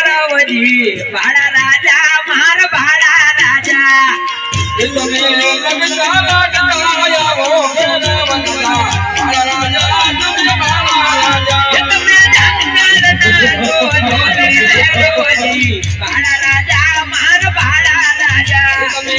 ભૈરવજી ભાડા રાજા માર ભાડા રાજા. તમે ભાડા રાજા માર ભાડા રાજા. તમે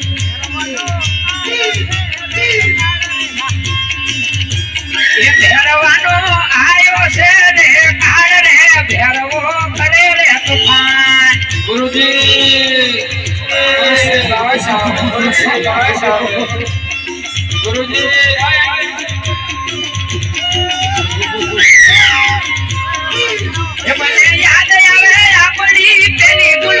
ભેરવાનો આયો છે રે કાળ રે ભેરવો કરે યાદ આવે આપણી પેલી મુલાકાત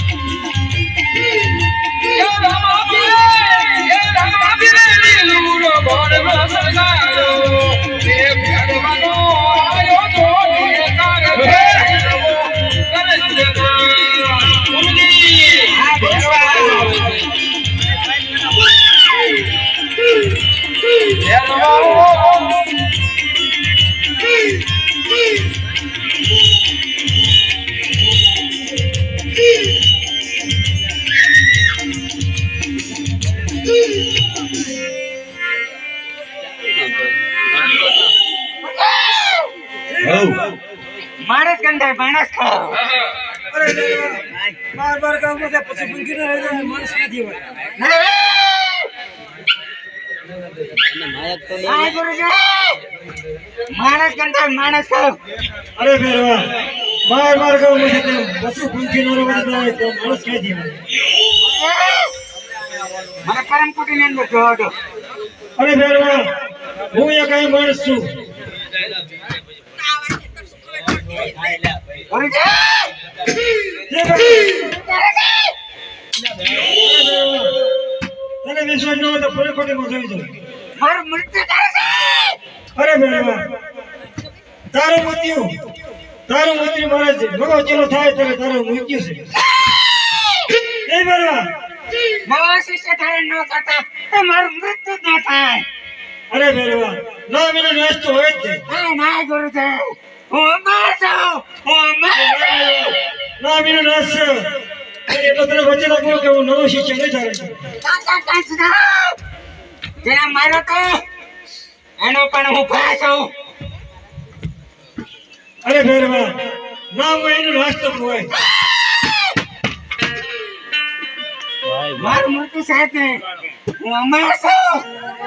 પછી ભૂલકી ન રહી માણસ હોય? માણસ માણસ ખાઓ અરે ભેરવા બાર બાર કહું પછી તેમ. પછી ભૂલકી ન રહી તો માણસ કઈ હોય? મને પરમની અંદર જોવા દો. અરે ભેરવા હું એક અહીં માણસ છું. અરે એ તને વિશ્વાસ ન હોય તો ફરી ખોટી મોકલી જાવ મારું મૃત્યુ અરે મેળવા તારું મૃત્યુ. તારું મૃત્યુ મારે છે. ભગો ચેલો થાય ત્યારે તારું મૃત્યુ છે. એ મેળવા મારા શિષ્ય થાય ન કરતા તો મારું મૃત્યુ ન થાય? અરે મેળવા ના મેળો નાશ તો હોય જ છે. હા ના ગુરુદેવ હું અમાર છું. હું અમાર છું. ના મેળો નાશ છે. એટલે તને વચન આપું કે હું નવો શિષ્ય નહીં જેને માર્યો તો એનો પણ હું ભરા છું. અરે બેનવા ના હોય એનું તો હોય મારું મૃત્યુ સાથે હું અમારા છું.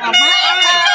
અમર.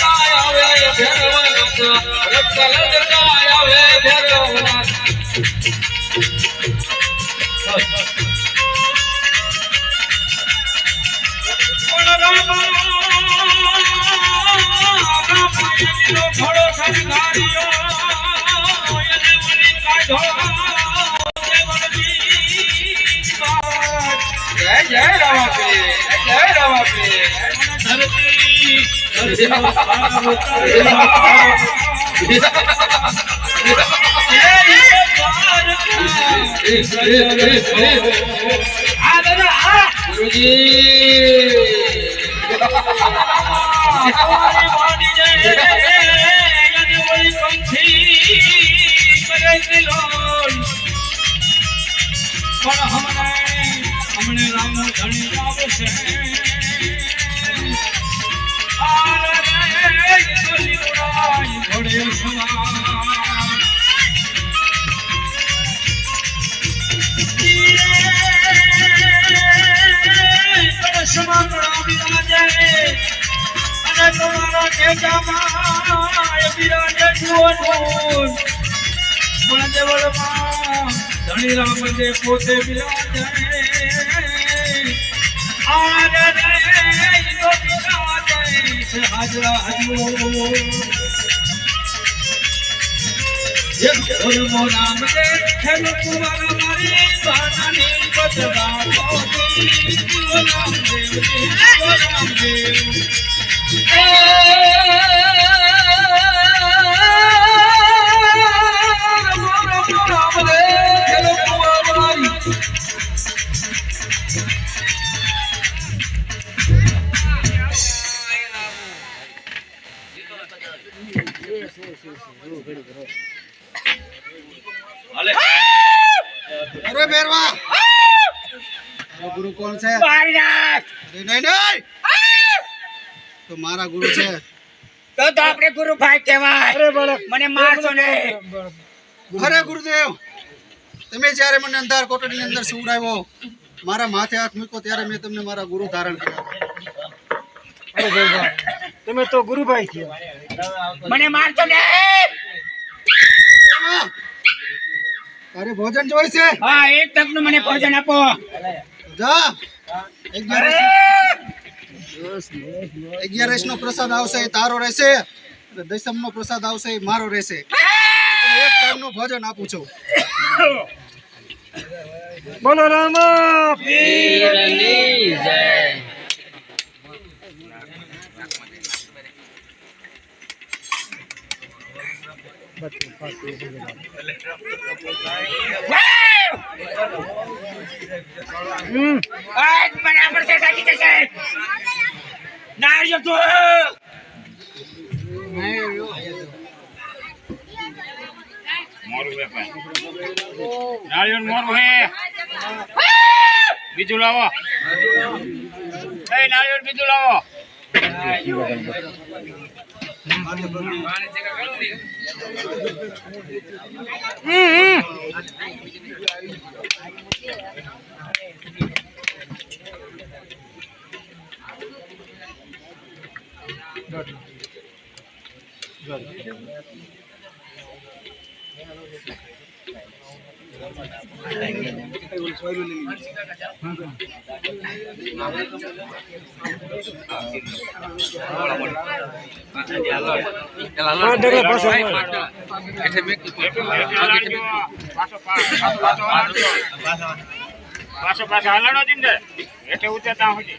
લલચાય આવે ભેરવના રક્ત લલચાય આવે ભેરવના રામા રામા ઘોડો સંઘાર્યો એને મની કાઢો જય જય રામાપીર જય રામાપીર. ધરતી પણ હમણે હમણે રામ ધણી આરે તમારા ટેકામાં એ બિરાજે જુઓનું પણ દેવળમાં ધણી રામ જે પોતે બિરાજે હાજરા હજુ એક રામ દે હેલો કુંવર મારી બાનાની બદલા રામ દેવ રામ દેવ રામ તો મારા ગુરુ છે. તો તો આપણે ગુરુભાઈ કહેવાય. મને મારશો ને. અરે ગુરુદેવ તમે જ્યારે મને અંધાર કોટડીની અંદર સુવડાવ્યો મારા માથે હાથ મૂક્યો ત્યારે મેં તમને મારા ગુરુ ધારણ કર્યા. અરે તમે તો ગુરુભાઈ થયા. મને મારશો ને. તારે ભોજન જોઈ છે હા એક તકનું મને ભોજન આપો. જા. અગિયારસ અગિયારસ નો પ્રસાદ આવશે તારો રહેશે દસમ નો પ્રસાદ આવશે મારો રહેશે. એક ટાઈમનું ભજન આપું છું. બોલો રામ બરાબર છે સાચી છે નારિયેળ તો મોરું હે ભાઈ. નારિયેળ મોરું હે બીજું લાવો. એ નારિયેળ બીજું લાવો. હમ. પાછો. પાછો હાલવાનો જ ને એટલે ઉતરતા સુધી